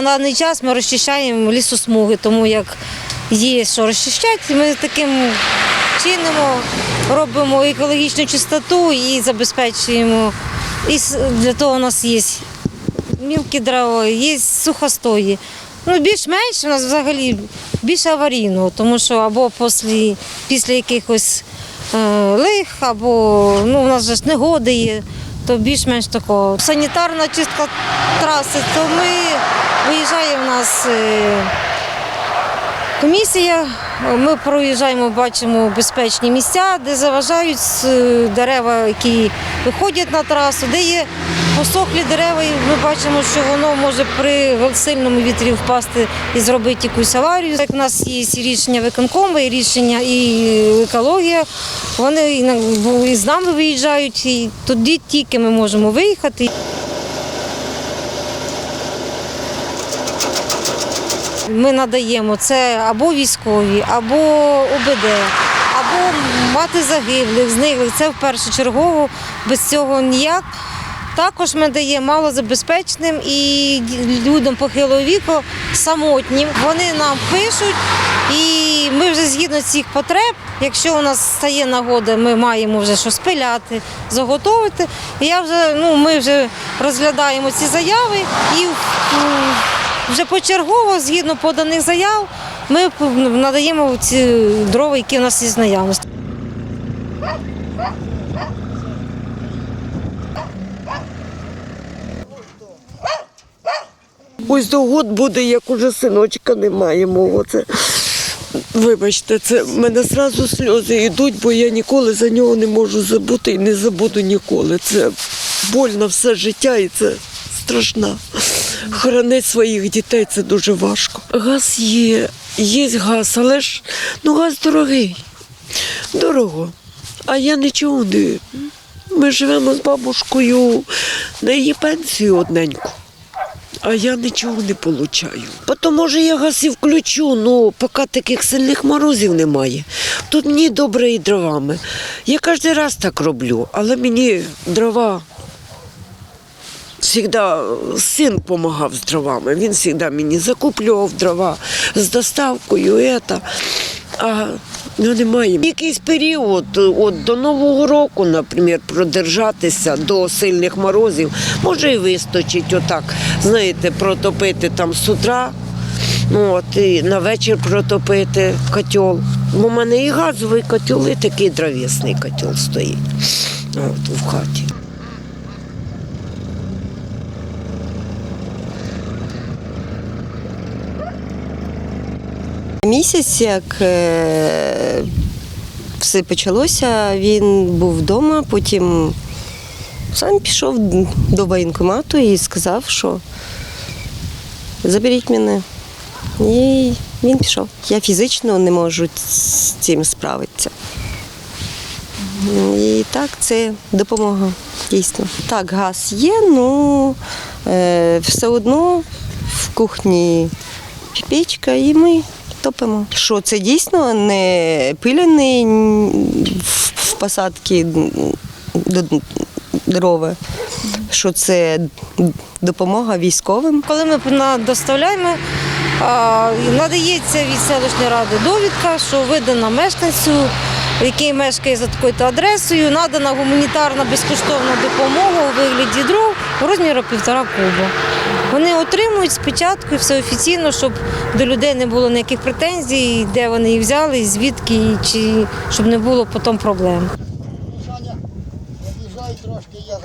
на даний час ми розчищаємо лісосмуги, тому як є що розчищати, ми таким чином робимо екологічну чистоту і забезпечуємо. І для того у нас є мілкі дрова, є сухостої. Ну, більш-менш у нас взагалі більше аварійного, тому що або після, після якихось е, лих, або ну, у нас же ж негоди є, то більш-менш такого. Санітарна чистка траси, то ми виїжджає в нас. Е, Комісія, ми проїжджаємо, бачимо безпечні місця, де заважають е, дерева, які виходять на трасу, де є посохлі дерева, і ми бачимо, що воно може при сильному вітрі впасти і зробити якусь аварію. Як у нас є рішення виконкому, і рішення і екологія, вони і з нами виїжджають, і тоді тільки ми можемо виїхати. Ми надаємо це або військові, або ОБД, або мати загиблих, зниклих. Це в першу чергу, без цього ніяк. Також ми даємо малозабезпеченим і людям похилого віку самотнім. Вони нам пишуть, і ми вже згідно цих потреб, якщо у нас стає нагода, ми маємо вже щось пиляти, заготовити. І я вже, ну, ми вже розглядаємо ці заяви і вже почергово, згідно поданих заяв, ми надаємо ці дрова, які в нас є наявності. Ось до год буде, як уже синочка немає мого. Це, вибачте, це в мене зразу сльози йдуть, бо я ніколи за нього не можу забути і не забуду ніколи. Це боль на все життя і це страшна. Хоронити своїх дітей це дуже важко. Газ є, є газ, але ж ну газ дорогий. Дорого. А я нічого не. Ми живемо з бабушкою на її пенсію одненьку. А я нічого не получаю. Потім, може, я газ і включу, ну поки таких сильних морозів немає. Тут мені добре і дровами. Я кожен раз так роблю, але мені дрова. Всегда син допомагав з дровами. Він завжди мені закуплював дрова з доставкою. Это. А ну, немає. Якийсь період от, до Нового року, наприклад, продержатися до сильних морозів, може і вистачить отак, знаєте, протопити там з утра, от, і на вечір протопити котел. Бо в мене і газовий котел, і такий дровісний котел стоїть от, в хаті. Місяць, як е, все почалося, він був вдома, потім сам пішов до воєнкомату і сказав, що заберіть мене. І він пішов. Я фізично не можу з цим справитися. І так, це допомога дійсно. Так, газ є, ну е, все одно в кухні пічка і ми топимо. Що це дійсно не пиляний в, посадки дрова, що це допомога військовим. Коли ми доставляємо, надається від селищної ради довідка, що видана мешканцю, який мешкає за такою адресою, надана гуманітарна безкоштовна допомога у вигляді дров у розмірі півтора куба. Вони отримують спочатку все офіційно, щоб до людей не було ніяких претензій, де вони їх взяли, звідки, чи щоб не було потім проблем. Трошки, я.